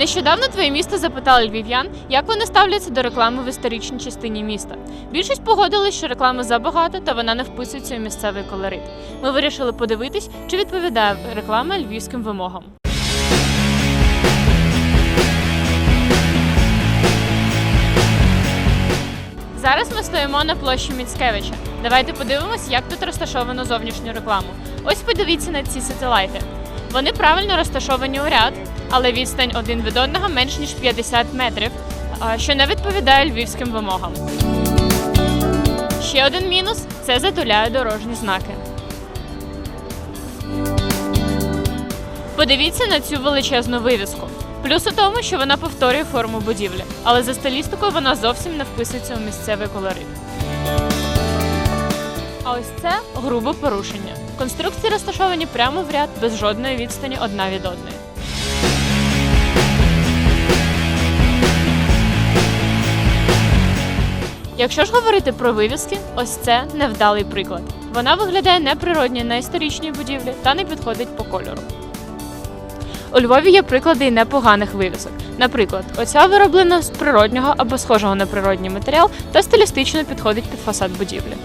Нещодавно твоє місто запитали львів'ян, як вони ставляться до реклами в історичній частині міста. Більшість погодились, що реклами забагато та вона не вписується у місцевий колорит. Ми вирішили подивитись, чи відповідає реклама львівським вимогам. Зараз ми стоїмо на площі Міцкевича. Давайте подивимось, як тут розташовано зовнішню рекламу. Ось подивіться на ці сателайти. Вони правильно розташовані у ряд, але відстань один від одного менш ніж 50 метрів, що не відповідає львівським вимогам. Ще один мінус це затуляє дорожні знаки. Подивіться на цю величезну вивіску. Плюс у тому, що вона повторює форму будівлі, але за стилістикою вона зовсім не вписується у місцевий колорит. А ось це грубе порушення. Конструкції розташовані прямо в ряд без жодної відстані одна від одної. Якщо ж говорити про вивіски, ось це невдалий приклад. Вона виглядає неприродньо на історичній будівлі та не підходить по кольору. У Львові є приклади і непоганих вивісок. Наприклад, оця вироблена з природнього або схожого на природній матеріал та стилістично підходить під фасад будівлі.